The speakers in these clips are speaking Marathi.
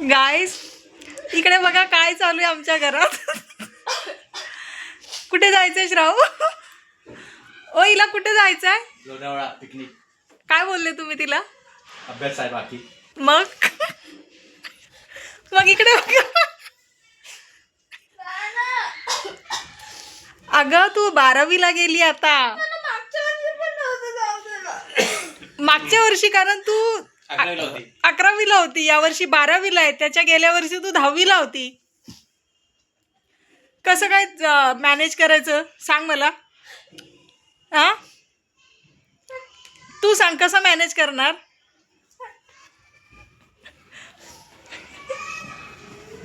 गाईस इकडे बघा काय चालू आहे आमच्या घरात. कुठे जायचंय श्राव? ओ हिला कुठे जायचंय? लोणावळा पिकनिक. काय बोलले तुम्ही तिला? अभ्यास आहे बाकी मग? मग इकडे बघा. अगं तू बारावीला गेली आता. मागच्या वर्षी कारण तू अकरावीला होती. अकरावीला होती. या वर्षी बारावीला आहे. त्याच्या गेल्या वर्षी तू दहावीला होती. कसं काय मॅनेज करायचं? सांग मला. हा? तू सांग कसं मॅनेज करणार?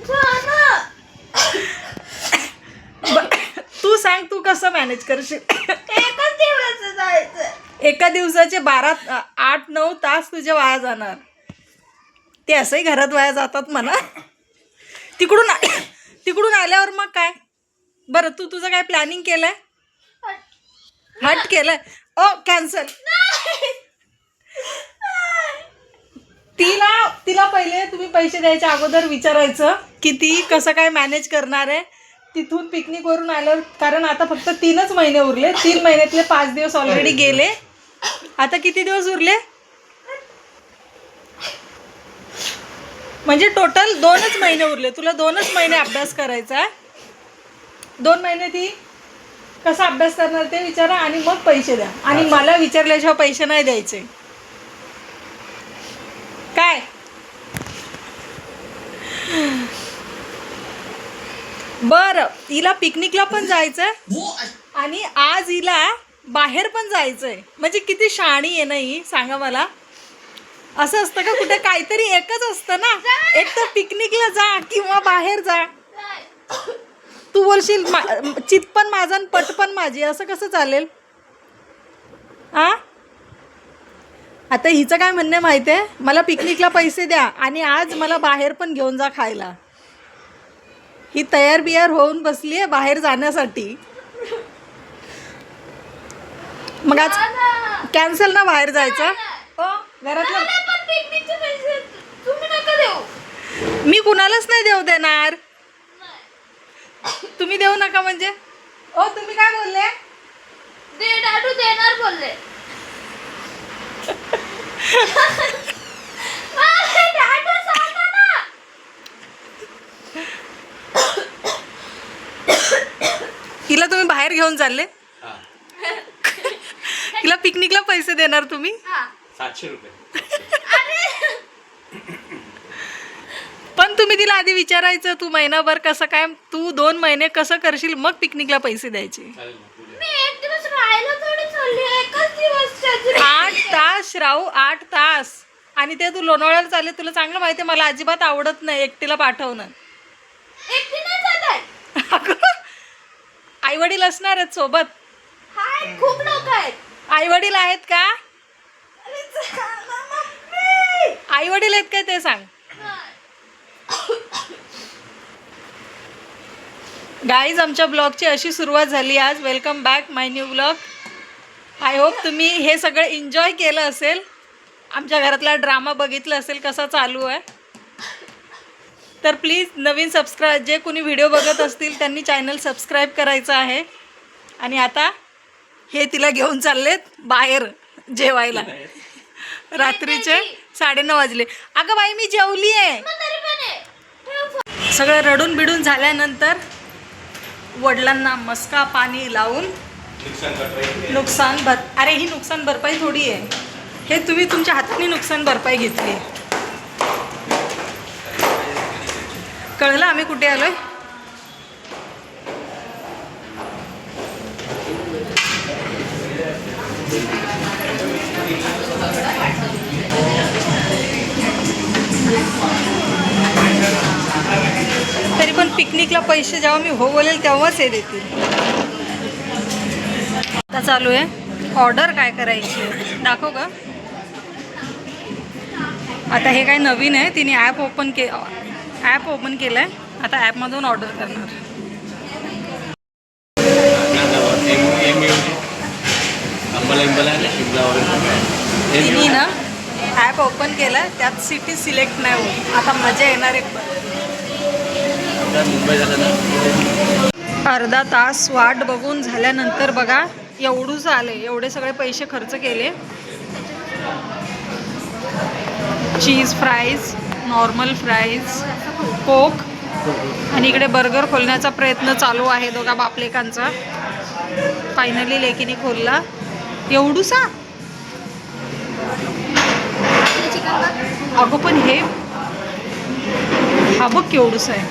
तू सांग तू कसं मॅनेज करशील? एकच दिवस जायचं एका दिवसाचे बारा आठ नऊ तास तुझे वाया जाणार. ते असंही घरात वाया जातात म्हणा. तिकडून तिकडून आल्यावर मग काय? बरं तू तुझं काय प्लॅनिंग केलंय? हट केलंय? ओ कॅन्सल तिला तिला पहिले तुम्ही पैसे द्यायच्या अगोदर विचारायचं की ती कसं काय मॅनेज करणार आहे. तिथून पिकनिकवरून आल्यावर कारण आता फक्त तीनच महिने उरले. तीन महिन्यातले पाच दिवस ऑलरेडी गेले. आता किती दिवस उरले? म्हणजे टोटल दोनच महिने उरले. तुला दोनच महिने अभ्यास करायचा आहे. दोन महिने ती कसा अभ्यास करणार ते विचारा आणि मग पैसे द्या. आणि मला विचारल्याशिवाय पैसे नाही द्यायचे. काय? बर हिला पिकनिकला पण जायचंय. आणि आज हिला बाहेर पण जायचंय. म्हणजे किती शाणी आहे नाही सांगा मला. असं असतं का कुठे काहीतरी एकच असतं ना? एक तर पिकनिकला जा किंवा बाहेर जा. तू बोलशील मा- चित पण माझा आणि पट पण माझी. असं कसं चालेल? आ? आता हिचं काय म्हणणं आहे माहिती आहे? मला पिकनिकला पैसे द्या आणि आज मला बाहेर पण घेऊन जा खायला. ही तयार बियार होऊन बसली आहे बाहेर जाण्यासाठी. मग आज कॅन्सल ना. बाहेर जायचं. ओ घरातलं. देऊ. मी कुणालाच नाही देऊ देणार. तुम्ही देऊ नका म्हणजे. ओ तुम्ही काय बोलले? देणार बोलले. हिला तुम्ही बाहेर घेऊन चालले? हिला पिकनिकला पैसे देणार तुम्ही? हा. सातशे रुपये. पण तुम्ही तिला आधी विचारायचं तू महिनाभर कसं काय तू दोन महिने कसं करशील मग पिकनिकला पैसे द्यायचे. आठ तास राहू आठ तास. आणि ते तू लोणावळ्याला चालले तुला चांगलं माहिती आहे मला अजिबात आवडत नाही एकटीला पाठवणं. आई वडील असणार आहेत सोबत. हाय खूप लोक आहेत. आई वडील आहेत का. आई वडील आहेत काय ते सांग. गाईज आमच्या ब्लॉगची अशी सुरुवात झाली आज. Welcome back my new blog I hope तुम्ही हे सगळं एन्जॉय केलं असेल. आमच्या घरातला ड्रामा बघितला असेल कसा चालू आहे. तर प्लीज नवीन सबस्क्राईब जे कोणी व्हिडिओ बघत असतील त्यांनी चॅनल सबस्क्राईब करायचं आहे. आणि आता हे तिला घेऊन चाललेत बाहेर जेवायला. रात्रीचे साडेनऊ वाजले. अगं बाई मी जेवली आहे. सगळं रडून बिडून झाल्यानंतर वडिलांना मस्का पाणी लावून नुकसान भर अरे ही नुकसान भरपाई थोडी आहे. हे तुम्ही तुमच्या हाताने नुकसान भरपाई घेतली कळलं आम्ही कुठे आलोय? तरी पण पिकनिकला पैसे जेव्हा मी हो बोलेल तेव्हाच हे देतील. आता चालू आहे. ऑर्डर काय करायची दाखव का आता हे काय नवीन आहे. तिने ॲप ओपन के ॲप ओपन केलं आहे आता ॲपमधून ऑर्डर करणार. अंबला इंबला शिमला वगैरे तिने ना ॲप ओपन केलं त्यात सिटी सिलेक्ट नाही होत. आता मजा येणार आहे. मुंबई झालं ना? अर्धा तास वाट बघून झाल्यानंतर बघा एवढूच आले. एवढे सगळे पैसे खर्च केले. Cheese fries normal fries coke आणि इकडे बर्गर खोलण्याचा प्रयत्न चालू आहे दोघा बापलेकांचा. फायनली लेकीने खोलला. एवढूसा अगं पण हे हा बघ केवढूस आहे.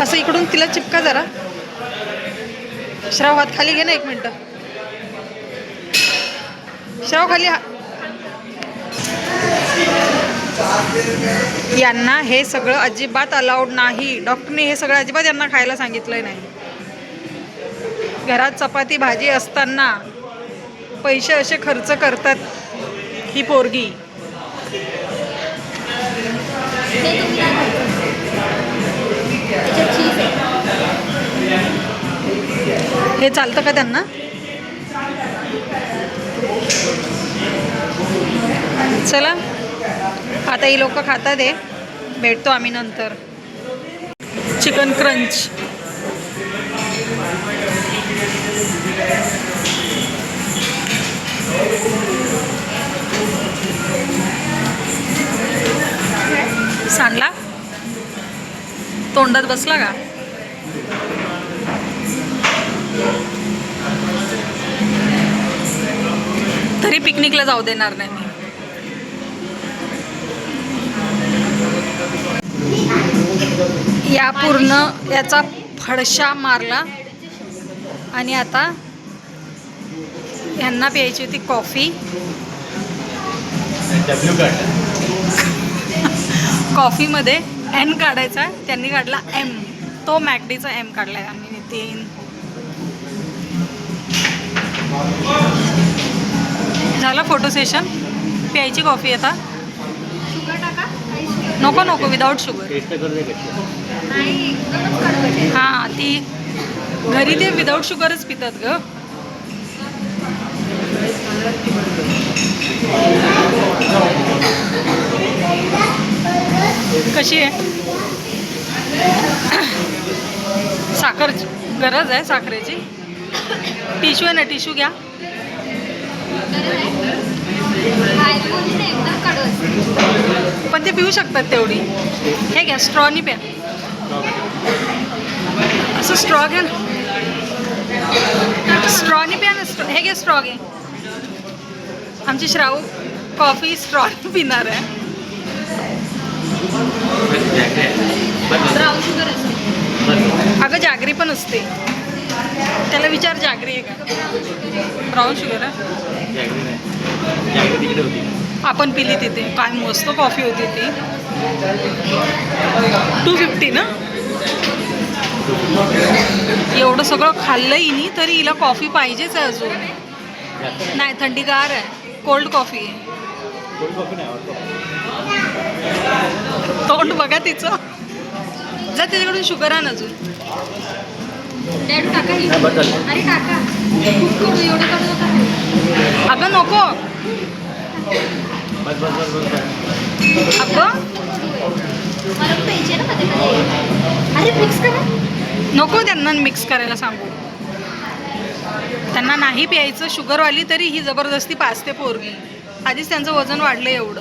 असं इकडून तिला चिपका जरा. श्राव हात खाली घे ना एक मिनटं. श्राव खाली हा यांना हे सगळं अजिबात अलाउड नाही. डॉक्टरने हे सगळं अजिबात यांना खायला सांगितलं नाही. घरात चपाती भाजी असताना पैसे असे खर्च करतात ही पोरगी. हे हे चालतं का त्यांना? चला. आता ही लोक खातात आहे भेटतो आम्ही नंतर. चिकन क्रंच सांडला? तोंडात बसला का? तरी पिकनिकला जाऊ देणार नाही मी. या पूर्ण याचा फडशा मारला. आणि आता यांना प्यायची होती कॉफी. कॉफीमध्ये एन काढायचा त्यांनी काढला एम तो मॅकडीचा एम काढलाय आम्ही तीन झालं फोटो सेशन प्यायची कॉफी आता शुगर टाका काही शुगर नको नको विदाऊट शुगर हां ती घरी ते विदाऊट शुगरच पितात ग. कशी आहे? साखर गरज आहे साखरेची. टिश्यू आहे ना टिश्यू घ्या. पण ते पिऊ शकतात तेवढी. हे घ्या स्ट्रॉनी प्या. असं स्ट्रॉ घ्या ना. स्ट्रॉनी प्या ना स्ट्रॉ हे घे स्ट्रॉ घे. आमची श्राऊ कॉफी स्ट्रॉ पिणार आहे. ब्राऊन शुगर असते. अगं जागरी पण असते. त्याला विचार जागरी आहे का? ब्राऊन शुगर आहे. जॅगरी नाही जॅगरी तिकडे होती आपण पिली तिथे. काय मस्त कॉफी होती ती. टू फिफ्टी ना? एवढं सगळं खाल्लं हिनी तरी हिला कॉफी पाहिजेच आहे अजून. नाही थंडीगार आहे. कोल्ड कॉफी आहे. कोल्ड कॉफी नाही hot coffee. तोंड बघा तिचं. जा त्याच्याकडून शुगर आण अजून. डॅडू टाका ही. नाही. अरे टाका अगं नको. बस बस बस बस. अगं. अरे मिक्स करा नको त्यांना मिक्स करायला सांगू. त्यांना नाही प्यायचं शुगरवाली तरी ही जबरदस्ती पाचते पोरगी. आधीच त्यांचं वजन वाढलं एवढं.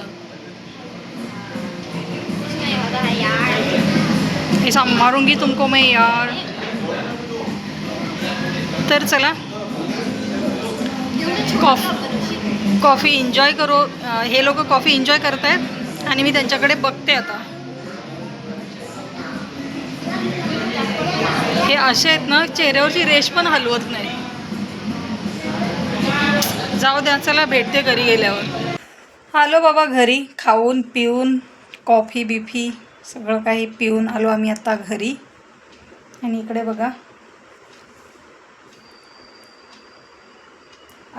है यार ऐसा मारूंगी तुमको मैं यार. तर चला. कॉफ- कॉफी एन्जॉय करू. हे लोक कॉफी एन्जॉय करत आहेत आणि मी त्यांच्याकडे बघते आता. हे असे आहेत ना चेहऱ्यावरची रेश पण हलवत नाही. जाऊ द्या चला भेटते घरी गेल्यावर. आलो बाबा घरी खाऊन पिऊन कॉफी बिफी सगळं काही पिऊन आलो आम्ही आता घरी. आणि इकडे बघा.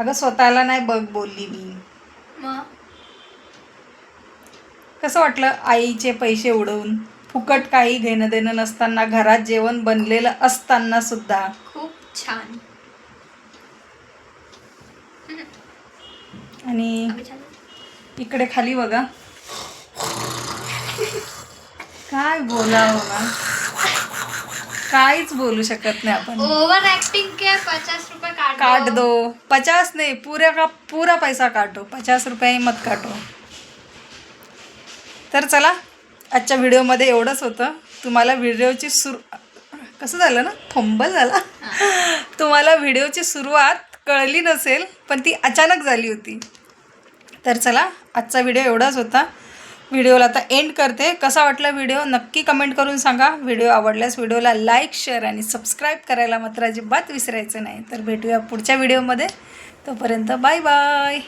अगं स्वतःला नाही बघ बोलली मी. मग? कसं वाटलं आईचे पैसे उडवून? फुकट काही घेणं देणं नसताना घरात जेवण बनलेलं असताना सुद्धा. खूप छान. आणि. इकडे खाली बघा. काय बोलावं ना काहीच बोलू शकत नाही आपण. ओव्हर ऍक्टिंग के पचास रुपये काट काट दो पचास नहीं पूरा का पूरा पैसा काटो पचास रुपये मत काटो तर चला आजच्या व्हिडिओमध्ये एवढंच होतं. तुम्हाला व्हिडिओची सुरू कसं झालं ना? फंबल झाला. तुम्हाला व्हिडिओची सुरुवात कळली नसेल पण ती अचानक झाली होती. तर चला आजचा व्हिडिओ एवढाच होता. व्हिडिओला आता एंड करते. कसा वाटला व्हिडिओ? नक्की कमेंट करून सांगा. व्हिडिओ आवडल्यास व्हिडिओला लाईक शेअर आणि सबस्क्राईब करायला मात्र अजिबात विसरायचं नाही. तर भेटूया पुढच्या व्हिडिओमध्ये तोपर्यंत बाय बाय